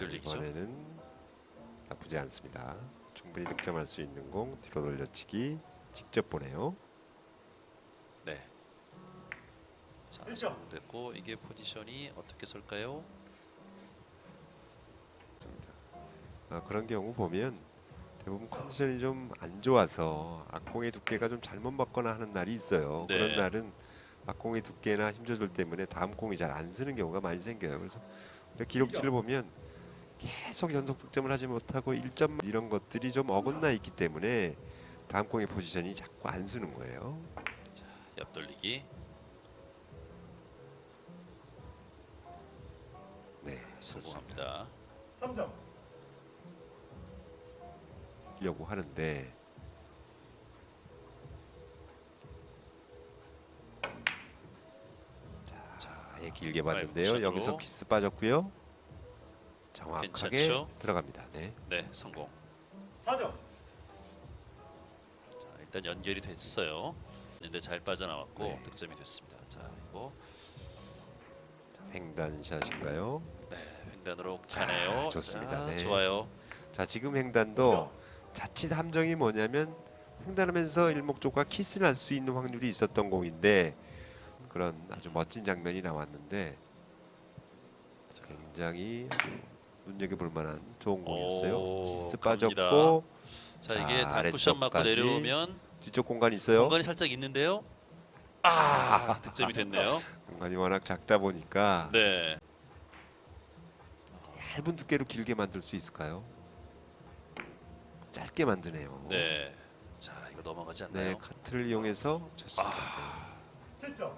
뒤돌리기죠. 이번에는 나쁘지 않습니다. 충분히 득점할 수 있는 공 뒤로 돌려치기 직접 보내요. 네. 자, 성공됐고 이게 포지션이 어떻게 설까요? 아, 그런 경우 보면 대부분 컨디션이 좀 안 좋아서 악공의 두께가 좀 잘못 맞거나 하는 날이 있어요. 네. 그런 날은 악공의 두께나 힘 조절 때문에 다음 공이 잘 안 쓰는 경우가 많이 생겨요. 그래서 기록지를 보면 계속 연속 득점을 하지 못하고 1점 이런 것들이 좀 어긋나 있기 때문에 다음 공의 포지션이 자꾸 안 쓰는 거예요. 옆돌리기. 네, 좋습니다. 성공합니다. 3점 하려고 하는데 자, 아예 길게 봤는데요. 여기서 키스 빠졌고요. 정확하게 괜찮죠? 들어갑니다. 네. 네, 성공. 4점 자, 일단 연결이 됐어요. 근데 잘 빠져나왔고 네. 득점이 됐습니다. 자, 이거 횡단샷인가요? 네, 횡단으로 차네요. 좋습니다. 자, 네. 좋아요. 자, 지금 횡단도 자칫 함정이 뭐냐면 횡단하면서 일목조가 키스를 할 수 있는 확률이 있었던 공인데 그런 아주 멋진 장면이 나왔는데 굉장히 아주 눈여겨볼 만한 좋은 공이었어요. 갑니다. 빠졌고 자, 이게 자, 다 쿠션 맞고 아래쪽까지. 내려오면 뒤쪽 공간이 있어요. 공간이 살짝 있는데요. 아, 득점이 됐네요. 공간이 워낙 작다 보니까 네. 얇은 두께로 길게 만들 수 있을까요? 짧게 만드네요. 네. 자, 이거 넘어가지 네, 않나요? 카트를 이용해서 좋습니다. 아. 네. 7점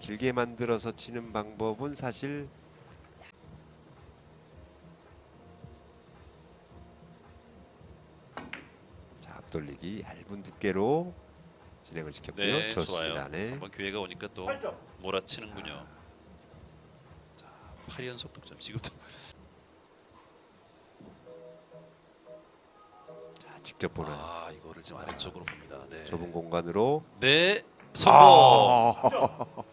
길게 만들어서 치는 방법은 사실 자, 앞돌리기 얇은 두께로 진행을 시켰고요. 네, 좋습니다. 좋아요. 네. 한번 기회가 오니까 또 8점 몰아치는군요. 자, 8연속 득점. 지금도 자, 직접 보는 아, 이거를 지금 아래쪽으로 봅니다. 네. 좁은 공간으로 네. 성공. 아!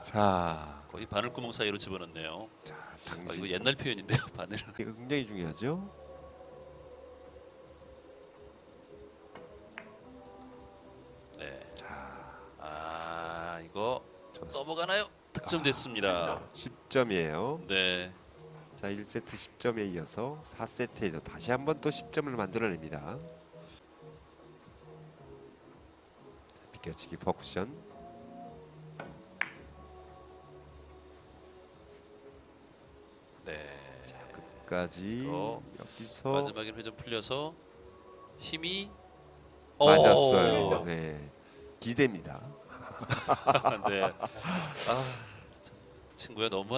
자, 거의 바늘구멍 사이로 집어넣네요. 자, 아, 당신 이거 옛날 표현인데요, 바늘. 이거 굉장히 중요하죠. 네. 자, 아, 이거. 넘어가나요? 득점됐습니다. 10점이에요. 네. 자, 1세트 10점에 이어서 4세트에도 다시 한번 또 10점을 만들어냅니다. 자, 비껴치기 퍼쿠션. 네. 까지 어, 여기서 마지막에 회전 풀려서 힘이 맞았어요. 오. 네. 기대입니다. 네. 아, 참, 친구야 너무